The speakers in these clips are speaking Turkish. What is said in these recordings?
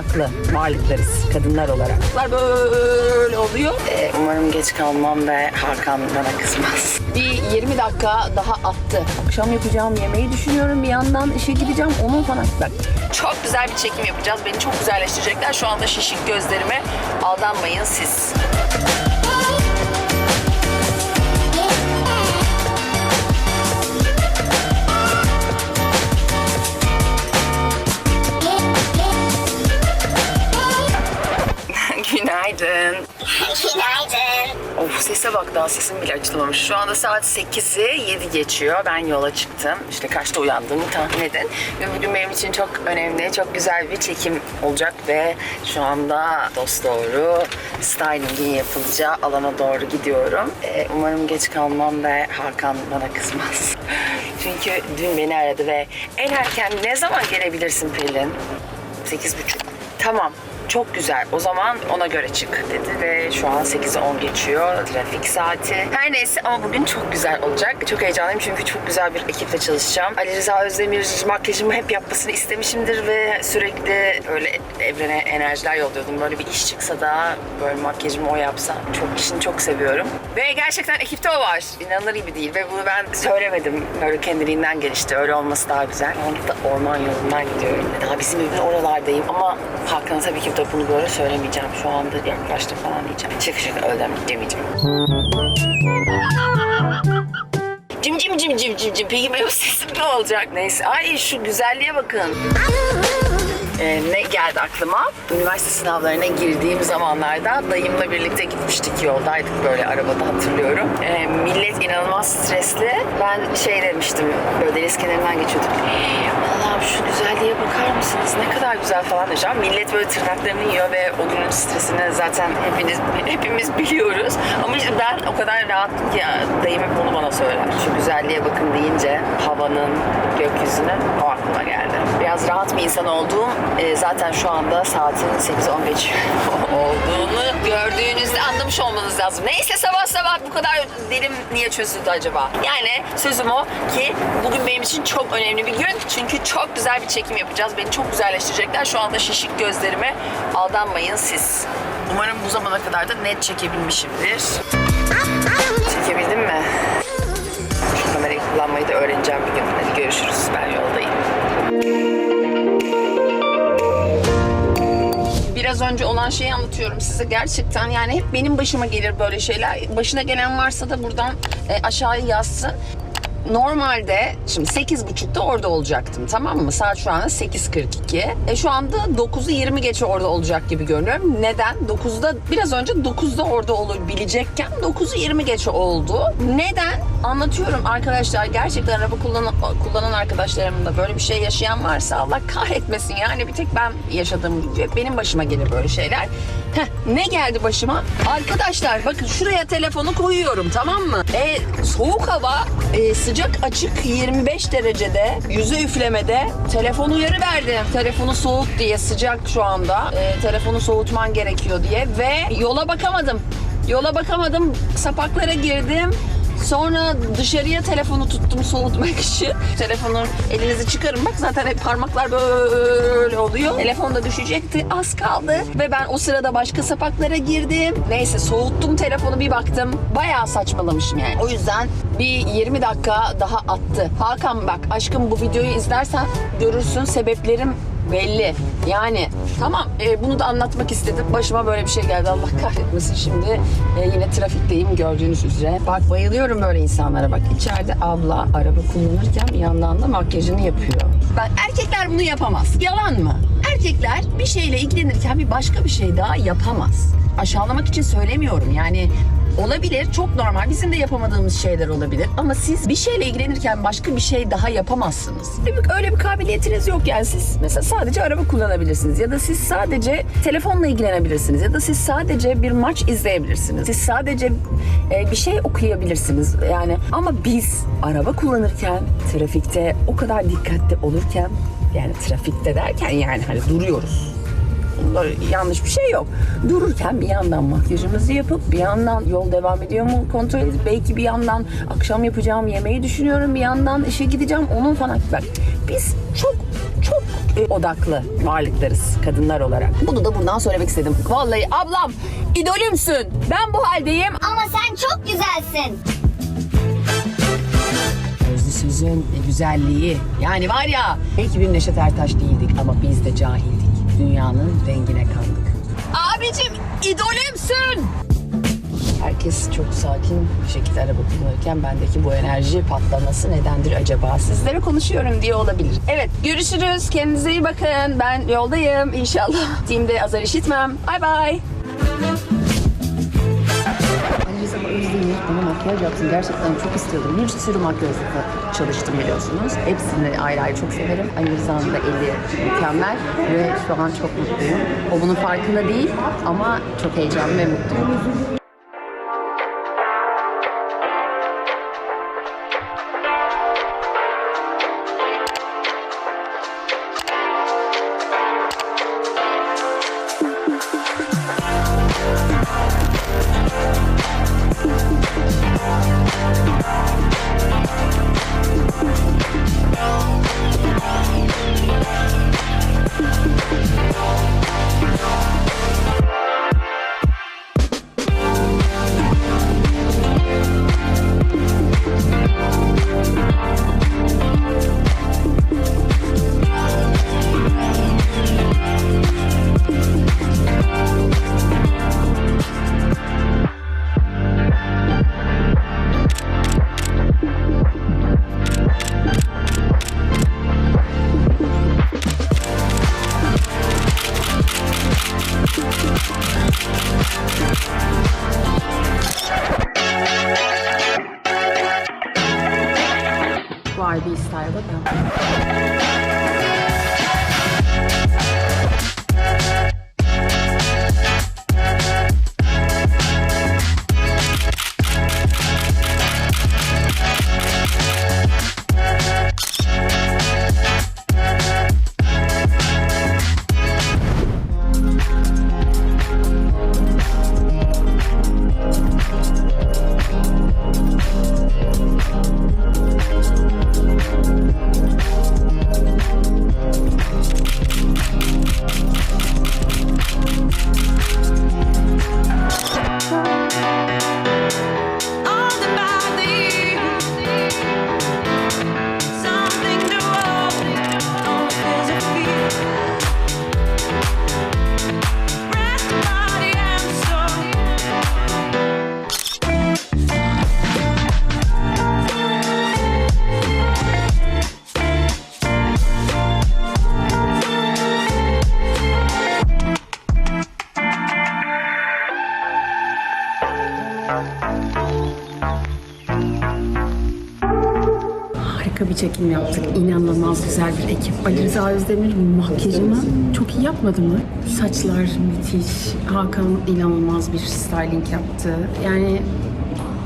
odaklı varlıklarız kadınlar olarak. Böyle oluyor. Ee, umarım geç kalmam ve Hakan bana kızmaz. Bir 20 dakika daha attı. Akşam yapacağım yemeği düşünüyorum. Bir yandan işe gideceğim. Onun falan. Bak çok güzel bir çekim yapacağız. Beni çok güzelleştirecekler. Şu anda şişik gözlerime aldanmayın siz. Günaydın. Günaydın. Of sese bak daha sesim bile açılmamış. Şu anda saat 8'i 7 geçiyor. Ben yola çıktım. İşte kaçta uyandığımı tahmin edin. Ve bugün benim için çok önemli, çok güzel bir çekim olacak ve şu anda dost doğru stylingin yapılacağı alana doğru gidiyorum. Ee, umarım geç kalmam ve Hakan bana kızmaz. Çünkü dün beni aradı ve en erken ne zaman gelebilirsin Pelin? 8.30. Tamam. Çok güzel. O zaman ona göre çık dedi ve şu an 8'e 10 geçiyor. Trafik saati. Her neyse ama bugün çok güzel olacak. Çok heyecanlıyım çünkü çok güzel bir ekiple çalışacağım. Ali Rıza Özdemir makyajımı hep yapmasını istemişimdir ve sürekli öyle evrene enerjiler yolluyordum. Böyle bir iş çıksa da böyle makyajımı o yapsa. Çok işini çok seviyorum. Ve gerçekten ekipte o var. İnanılır gibi değil ve bunu ben söylemedim. Böyle kendiliğinden gelişti. Öyle olması daha güzel. Anda da orman yolundan gidiyorum. Daha bizim evin oralardayım ama Hakan'a tabii ki de bunu böyle söylemeyeceğim. Şu anda yaklaştı falan diyeceğim. Şaka şaka öyle demeyeceğim. Cim cim cim cim cim cim. Peki benim sesim ne olacak? Neyse. Ay şu güzelliğe bakın. Ee, ne geldi aklıma? Üniversite sınavlarına girdiğim zamanlarda dayımla birlikte gitmiştik yoldaydık böyle arabada hatırlıyorum. Ee, millet inanılmaz stresli. Ben şey demiştim böyle deniz kenarından geçiyorduk. Allah'ım şu güzelliğe bakar mısınız? Ne kadar güzel falan. Ama Millet böyle tırnaklarını yiyor ve o günün stresini zaten hepiniz hepimiz biliyoruz. Ama işte ben o kadar rahattım ki ya, dayım hep bunu bana söyler. Şu güzelliğe bakın deyince havanın, gökyüzünün o aklıma geldi. Biraz rahat bir insan olduğum e, zaten şu anda saatin 8.15 olduğunu gördüğünüzde anlamış olmanız lazım. Neyse sabah sabah bu kadar dilim niye çözüldü acaba? Yani sözüm o ki bugün benim için çok önemli bir gün. Çünkü çok güzel bir çekim yapacağız. Beni çok güzelleştirecekler. Şu anda şişik gözlerime aldanmayın siz. Umarım bu zamana kadar da net çekebilmişimdir. Çekebildim mi? Şu kamerayı kullanmayı da öğreneceğim bir gün. Hadi görüşürüz. Ben yoldayım. Biraz önce olan şeyi anlatıyorum size. Gerçekten yani hep benim başıma gelir böyle şeyler. Başına gelen varsa da buradan e, aşağıya yazsın. Normalde şimdi 8.30'da orada olacaktım tamam mı? Saat şu anda 8.42. E şu anda 9'u 20 geçe orada olacak gibi görünüyorum. Neden? 9'da biraz önce 9'da orada olabilecekken 9'u 20 geçe oldu. Neden? Anlatıyorum arkadaşlar. Gerçekten araba kullanan, kullanan arkadaşlarımın da böyle bir şey yaşayan varsa Allah kahretmesin. Yani bir tek ben yaşadığım benim başıma gelir böyle şeyler. Heh, ne geldi başıma? Arkadaşlar bakın şuraya telefonu koyuyorum tamam mı? E, soğuk hava e, sıcak açık 25 derecede yüzü üflemede telefon uyarı verdim. Telefonu soğut diye sıcak şu anda. E, telefonu soğutman gerekiyor diye ve yola bakamadım. Yola bakamadım. Sapaklara girdim. Sonra dışarıya telefonu tuttum soğutmak için. Telefonu elinizi çıkarın. Bak zaten hep parmaklar böyle oluyor. Telefon da düşecekti. Az kaldı. Ve ben o sırada başka sapaklara girdim. Neyse soğuttum telefonu bir baktım. Bayağı saçmalamışım yani. O yüzden bir 20 dakika daha attı. Hakan bak aşkım bu videoyu izlersen görürsün sebeplerim belli. Yani tamam e, bunu da anlatmak istedim. Başıma böyle bir şey geldi Allah kahretmesin. Şimdi e, yine trafikteyim gördüğünüz üzere. Bak bayılıyorum böyle insanlara bak. içeride abla araba kullanırken bir yandan da makyajını yapıyor. Bak erkekler bunu yapamaz. Yalan mı? Erkekler bir şeyle ilgilenirken bir başka bir şey daha yapamaz. Aşağılamak için söylemiyorum. Yani Olabilir, çok normal. Bizim de yapamadığımız şeyler olabilir. Ama siz bir şeyle ilgilenirken başka bir şey daha yapamazsınız. Öyle- Öyle bir kabiliyetiniz yok yani. Siz mesela sadece araba kullanabilirsiniz. Ya da siz sadece telefonla ilgilenebilirsiniz. Ya da siz sadece bir maç izleyebilirsiniz. Siz sadece e, bir şey okuyabilirsiniz. Yani ama biz araba kullanırken, trafikte o kadar dikkatli olurken yani trafikte derken yani hani duruyoruz. Bunda yanlış bir şey yok. Dururken bir yandan makyajımızı yapıp bir yandan yol devam ediyor mu kontrol edip belki bir yandan akşam yapacağım yemeği düşünüyorum bir yandan işe gideceğim onun falan. Bak biz çok çok e, odaklı varlıklarız kadınlar olarak. Bunu da buradan söylemek istedim. Vallahi ablam idolümsün. Ben bu haldeyim. Ama sen çok güzelsin. Sözün güzelliği. Yani var ya belki bir Neşet Ertaş değildik ama biz de cahildik. Dünyanın rengine kandık. Abicim idolümsün. Herkes çok sakin bir şekilde araba kullanırken bendeki bu enerji patlaması nedendir acaba? Sizlere konuşuyorum diye olabilir. Evet görüşürüz. Kendinize iyi bakın. Ben yoldayım inşallah. Team'de azar işitmem. Bay bay. Ali Rıza Özdeğir bana makyaj yapsın. Gerçekten çok istiyordum. Bir sürü makyajla çalıştım biliyorsunuz. Hepsini ayrı ayrı çok severim. Ali Rıza'nın da eli mükemmel ve şu an çok mutluyum. O bunun farkında değil ama çok heyecanlı ve mutluyum. Freestyle Hotel. Harika bir çekim yaptık. İnanılmaz güzel bir ekip. Ali Rıza Özdemir makyajını çok iyi yapmadı mı? Saçlar müthiş. Hakan inanılmaz bir styling yaptı. Yani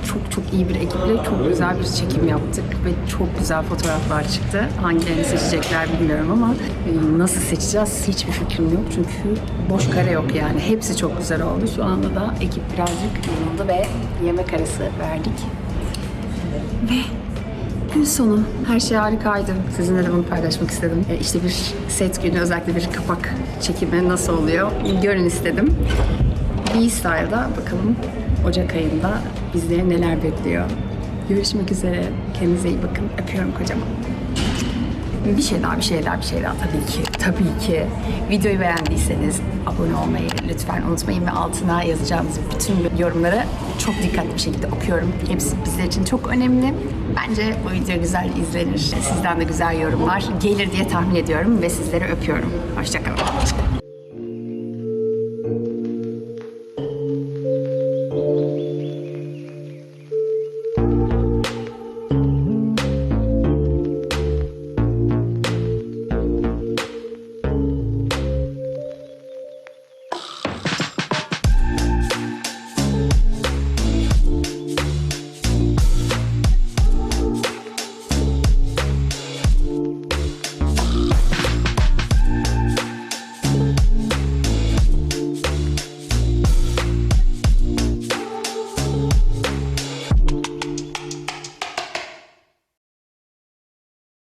çok çok iyi bir ekiple çok güzel bir çekim yaptık ve çok güzel fotoğraflar çıktı. Hangilerini seçecekler bilmiyorum ama e, nasıl seçeceğiz hiçbir fikrim yok. Çünkü boş kare yok yani. Hepsi çok güzel oldu. Şu anda da ekip birazcık yoruldu ve yemek arası verdik. Gün sonu her şey harikaydı. Sizinle de bunu paylaşmak istedim. E, İşte bir set günü özellikle bir kapak çekimi nasıl oluyor görün istedim. B-Style'da bakalım Ocak ayında bizleri neler bekliyor. Görüşmek üzere. Kendinize iyi bakın. Öpüyorum kocaman. Bir şey daha, bir şey daha, bir şey daha tabii ki. Tabii ki. Videoyu beğendiyseniz abone olmayı lütfen unutmayın ve altına yazacağınız bütün yorumları çok dikkatli bir şekilde okuyorum. Hepsi bizler için çok önemli. Bence bu video güzel izlenir. Sizden de güzel yorumlar gelir diye tahmin ediyorum ve sizleri öpüyorum. Hoşçakalın.